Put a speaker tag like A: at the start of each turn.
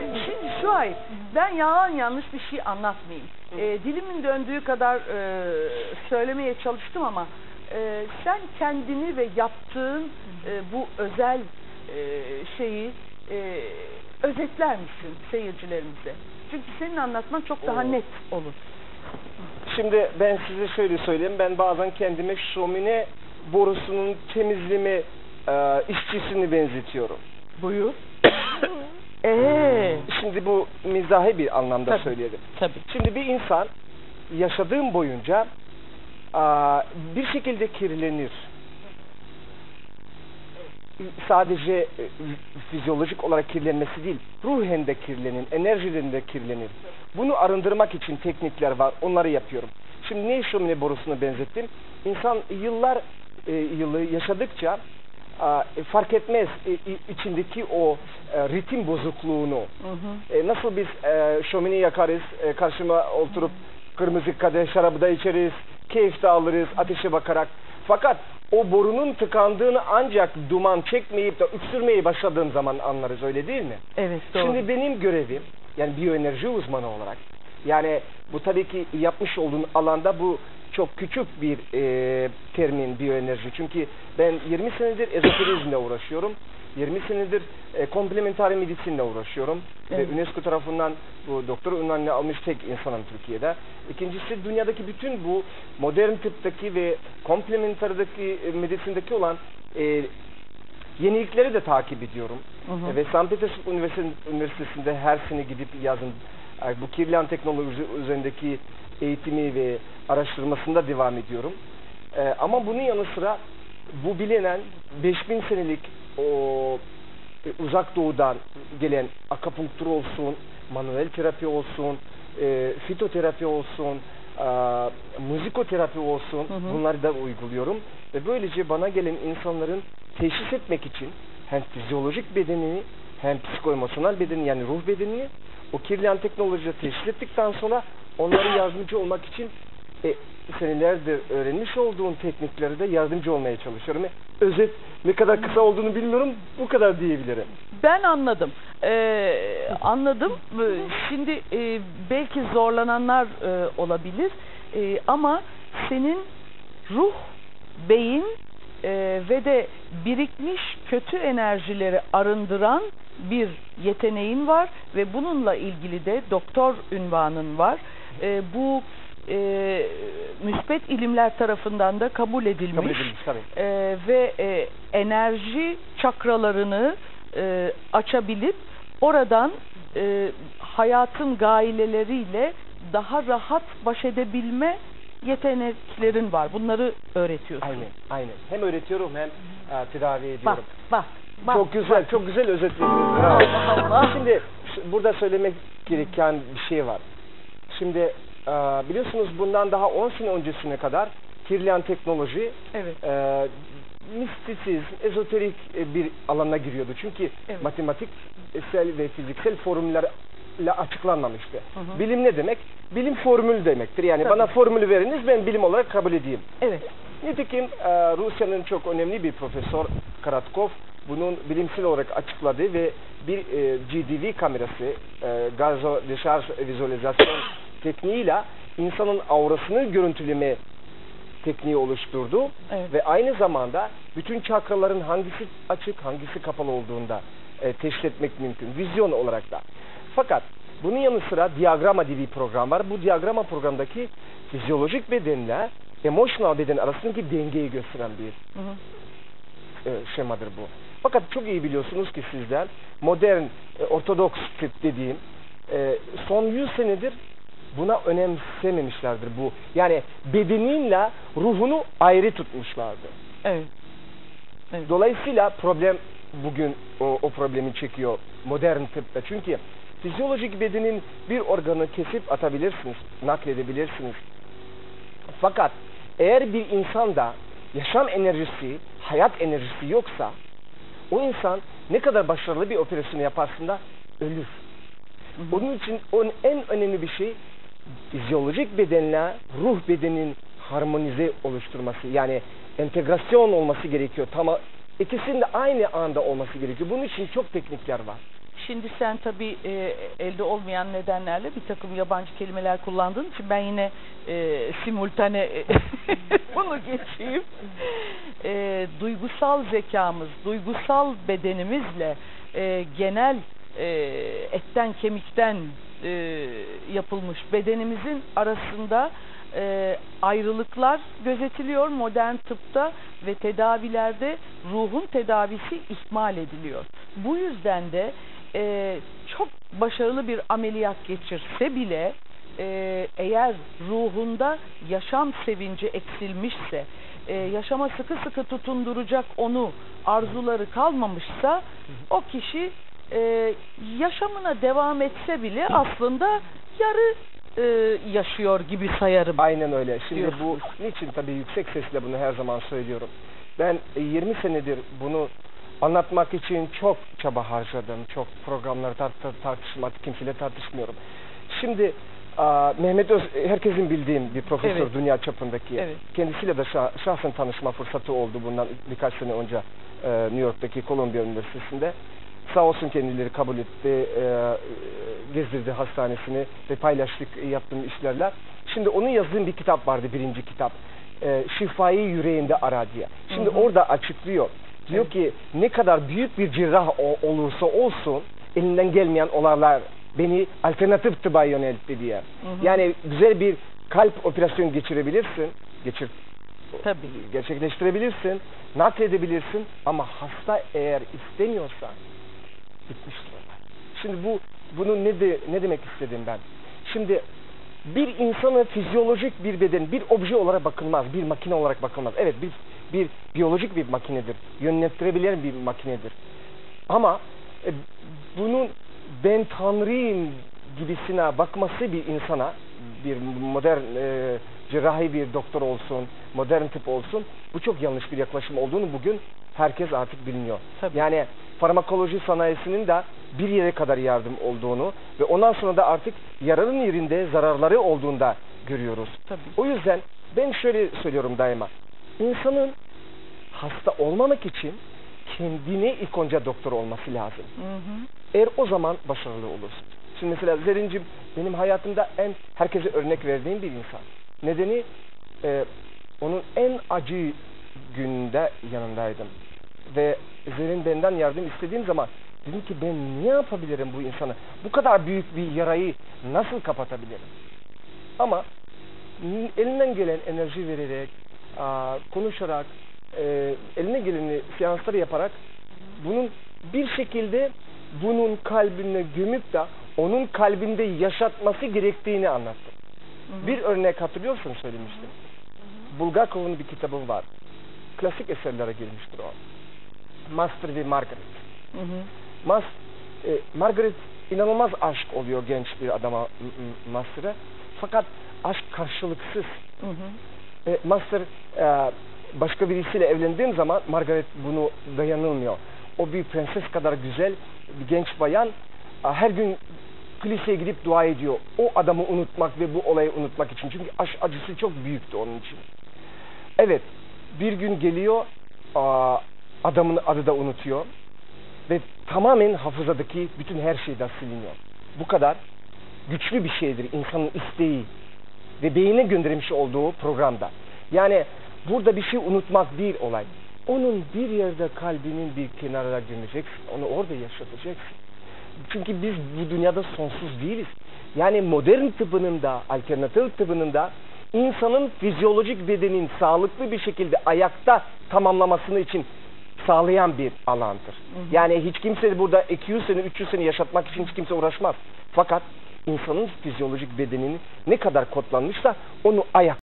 A: Şimdi şu ay ben yalan yanlış bir şey anlatmayayım. E, dilimin döndüğü kadar e, söylemeye çalıştım ama e, sen kendini ve yaptığın e, bu özel e, şeyi e, özetler misin seyircilerimize? Çünkü senin anlatman çok daha
B: Oo.
A: net olur.
B: Şimdi ben size şöyle söyleyeyim. Ben bazen kendime şömine borusunun temizleme e, işçisini benzetiyorum.
A: Buyur. Ee,
B: Şimdi bu mizahi bir anlamda
A: Tabii.
B: söyleyelim.
A: tabii.
B: Şimdi bir insan yaşadığım boyunca aa, bir şekilde kirlenir. Sadece e, fizyolojik olarak kirlenmesi değil, ruhen de kirlenir, enerjiden de kirlenir. Bunu arındırmak için teknikler var, onları yapıyorum. Şimdi ne şömine borusuna benzettim? İnsan yıllar e, yılı yaşadıkça fark etmez e, içindeki o e, ritim bozukluğunu.
A: Hı hı.
B: E, nasıl biz e, şömine yakarız, e, karşıma oturup kırmızı kadeh şarabı da içeriz, keyif de alırız ateşe bakarak. Fakat o borunun tıkandığını ancak duman çekmeyip de öksürmeye başladığım zaman anlarız öyle değil mi?
A: Evet doğru.
B: Şimdi benim görevim yani biyoenerji uzmanı olarak yani bu tabii ki yapmış olduğun alanda bu çok küçük bir e, termin biyoenerji. Çünkü ben 20 senedir ezoterizmle uğraşıyorum. 20 senedir e, komplementari medisinle uğraşıyorum.
A: Evet.
B: Ve UNESCO tarafından bu doktor unvanını almış tek insanım Türkiye'de. İkincisi dünyadaki bütün bu modern tıptaki ve komplementarideki e, medisindeki olan e, yenilikleri de takip ediyorum.
A: Hı hı.
B: Ve St. Petersburg Üniversitesi- Üniversitesi'nde her sene gidip yazın e, bu kirlian teknoloji üzerindeki eğitimi ve araştırmasında devam ediyorum. E, ama bunun yanı sıra bu bilinen 5000 senelik o e, uzak doğudan gelen akupunktur olsun, manuel terapi olsun, e, fitoterapi olsun, e, müzikoterapi olsun
A: Hı hı.
B: bunları da uyguluyorum. Ve böylece bana gelen insanların teşhis etmek için hem fizyolojik bedenini hem psikoemosyonel bedeni yani ruh bedenini o kirliyen teknolojiyle teşhis ettikten sonra onlara yardımcı olmak için e, senelerdir öğrenmiş olduğum teknikleri de yardımcı olmaya çalışıyorum. E, Özet ne kadar kısa olduğunu bilmiyorum bu kadar diyebilirim.
A: Ben anladım. Ee, anladım. Ee, Şimdi e, belki zorlananlar e, olabilir E, ama senin ruh, beyin e, ve de birikmiş kötü enerjileri arındıran bir yeteneğin var ve bununla ilgili de doktor ünvanın var. E, bu e, müspet ilimler tarafından da kabul edilmiş.
B: Kabul edilmiş tabii.
A: Ee, ve e, enerji çakralarını e, açabilip oradan e, hayatın gaileleriyle daha rahat baş edebilme yeteneklerin var. Bunları öğretiyorsun.
B: Aynen, aynen. Hem öğretiyorum hem e, tedavi ediyorum.
A: Bak, bak, bak.
B: çok güzel, çok güzel özetlediniz. Bravo. Şimdi burada söylemek gereken bir şey var. Şimdi e, biliyorsunuz bundan daha 10 sene öncesine kadar kirliyen teknoloji
A: Evet.
B: e, mistisizm, ezoterik e, bir alana giriyordu. Çünkü
A: Evet.
B: matematiksel ve fiziksel formüllerle açıklanmamıştı.
A: Hı hı.
B: Bilim ne demek? Bilim formül demektir. Yani
A: Tabii.
B: bana formülü veriniz ben bilim olarak kabul edeyim.
A: Evet.
B: Nitekim e, Rusya'nın çok önemli bir profesör Karatkov bunun bilimsel olarak açıkladı ve bir e, GDV kamerası, e, gazo deşarj vizualizasyon tekniğiyle insanın aurasını görüntüleme tekniği oluşturdu
A: Evet.
B: ve aynı zamanda bütün çakraların hangisi açık hangisi kapalı olduğunda e, teşhis etmek mümkün vizyon olarak da. Fakat bunun yanı sıra diyagrama diye bir program var. Bu diyagrama programdaki fizyolojik bedenle emotional beden arasındaki dengeyi gösteren bir
A: Hı hı.
B: e, şemadır bu. Fakat çok iyi biliyorsunuz ki sizler modern, e, ortodoks tip dediğim e, son 100 senedir buna önemsememişlerdir bu. Yani bedeninle ruhunu ayrı tutmuşlardı.
A: Evet. Evet.
B: Dolayısıyla problem bugün o, o problemi çekiyor modern tıpta. Çünkü fizyolojik bedenin bir organı kesip atabilirsiniz, nakledebilirsiniz. Fakat eğer bir insanda yaşam enerjisi, hayat enerjisi yoksa o insan ne kadar başarılı bir operasyon yaparsın da ölür. Onun için onun en önemli bir şey fizyolojik bedenle ruh bedenin harmonize oluşturması. Yani entegrasyon olması gerekiyor. Tam ikisinin de aynı anda olması gerekiyor. Bunun için çok teknikler var.
A: şimdi sen tabii e, elde olmayan nedenlerle bir takım yabancı kelimeler kullandığın için ben yine e, simultane e, bunu geçeyim. E, duygusal zekamız, duygusal bedenimizle e, genel e, etten kemikten e, yapılmış bedenimizin arasında e, ayrılıklar gözetiliyor modern tıpta ve tedavilerde ruhun tedavisi ihmal ediliyor. Bu yüzden de e, çok başarılı bir ameliyat geçirse bile e, eğer ruhunda yaşam sevinci eksilmişse, e, yaşama sıkı sıkı tutunduracak onu arzuları kalmamışsa o kişi e, yaşamına devam etse bile aslında yarı e, yaşıyor gibi sayarım.
B: Aynen öyle. Şimdi bu niçin tabii yüksek sesle bunu her zaman söylüyorum. Ben e, 20 senedir bunu anlatmak için çok çaba harcadım. Çok programları tar- tar- tartışmak, kimseyle tartışmıyorum. Şimdi aa, Mehmet Öz, herkesin bildiğim bir profesör
A: Evet.
B: dünya çapındaki.
A: Evet.
B: Kendisiyle de şah- şahsen tanışma fırsatı oldu bundan birkaç sene önce e, New York'taki Columbia Üniversitesi'nde. Sağ olsun kendileri kabul etti, e, e, gezdirdi hastanesini ve paylaştık e, yaptığım işlerle. Şimdi onun yazdığı bir kitap vardı, birinci kitap. E, Şifayı yüreğinde ara diye. Şimdi
A: Hı hı.
B: orada açıklıyor. Diyor ki ne kadar büyük bir cerrah o- olursa olsun elinden gelmeyen olaylar beni alternatif tıba yöneltti diye.
A: Hı hı.
B: Yani güzel bir kalp operasyonu geçirebilirsin. Geçir,
A: Tabii.
B: gerçekleştirebilirsin, nakledebilirsin ama hasta eğer istemiyorsa. Şimdi bu bunu ne de ne demek istedim ben? Şimdi bir insana fizyolojik bir beden bir obje olarak bakılmaz, bir makine olarak bakılmaz. Evet bir bir biyolojik bir makinedir, yönlendirebilen bir makinedir. Ama e, bunun ben tanrıyım gibisine bakması bir insana, bir modern e, cerrahi bir doktor olsun, modern tıp olsun, bu çok yanlış bir yaklaşım olduğunu bugün herkes artık biliniyor.
A: Tabii.
B: Yani farmakoloji sanayisinin de bir yere kadar yardım olduğunu ve ondan sonra da artık yararın yerinde zararları olduğunda görüyoruz.
A: Tabii.
B: O yüzden ben şöyle söylüyorum daima. İnsanın hasta olmamak için kendine ilk önce doktor olması lazım.
A: Hı hı.
B: Eğer o zaman başarılı olursun. Şimdi mesela Zerincim benim hayatımda en herkese örnek verdiğim bir insan. Nedeni e, onun en acı gününde yanındaydım. Ve Zerin benden yardım istediğim zaman dedim ki ben ne yapabilirim bu insana? Bu kadar büyük bir yarayı nasıl kapatabilirim? Ama elinden gelen enerji vererek, konuşarak, e, eline geleni seanslar yaparak bunun bir şekilde bunun kalbine gömüp de onun kalbinde yaşatması gerektiğini anlattım.
A: Hı hı.
B: Bir örnek hatırlıyorsun söylemiştim. Bulgakov'un bir kitabı var. Klasik eserlere girmiştir o. Master ve Margaret.
A: Hı hı.
B: Mas, e, Margaret inanılmaz aşk oluyor genç bir adama m- m- Master'a. Fakat aşk karşılıksız.
A: Hı hı.
B: E, Master e, başka birisiyle evlendiğim zaman Margaret bunu dayanılmıyor. O bir prenses kadar güzel bir genç bayan e, her gün kiliseye gidip dua ediyor. O adamı unutmak ve bu olayı unutmak için. Çünkü aşk acısı çok büyüktü onun için. Evet bir gün geliyor adamın adı da unutuyor ve tamamen hafızadaki bütün her şeyden siliniyor. Bu kadar güçlü bir şeydir insanın isteği ve beyine göndermiş olduğu programda. Yani burada bir şey unutmak değil olay. Onun bir yerde kalbinin bir kenarına gömeceksin. Onu orada yaşatacaksın. Çünkü biz bu dünyada sonsuz değiliz. Yani modern tıbbının da, alternatif tıbbının da insanın fizyolojik bedenin sağlıklı bir şekilde ayakta tamamlamasını için sağlayan bir alandır.
A: Hı hı.
B: Yani hiç kimse burada 200 sene, 300 sene yaşatmak için hiç kimse uğraşmaz. Fakat insanın fizyolojik bedeninin ne kadar kodlanmışsa onu ayak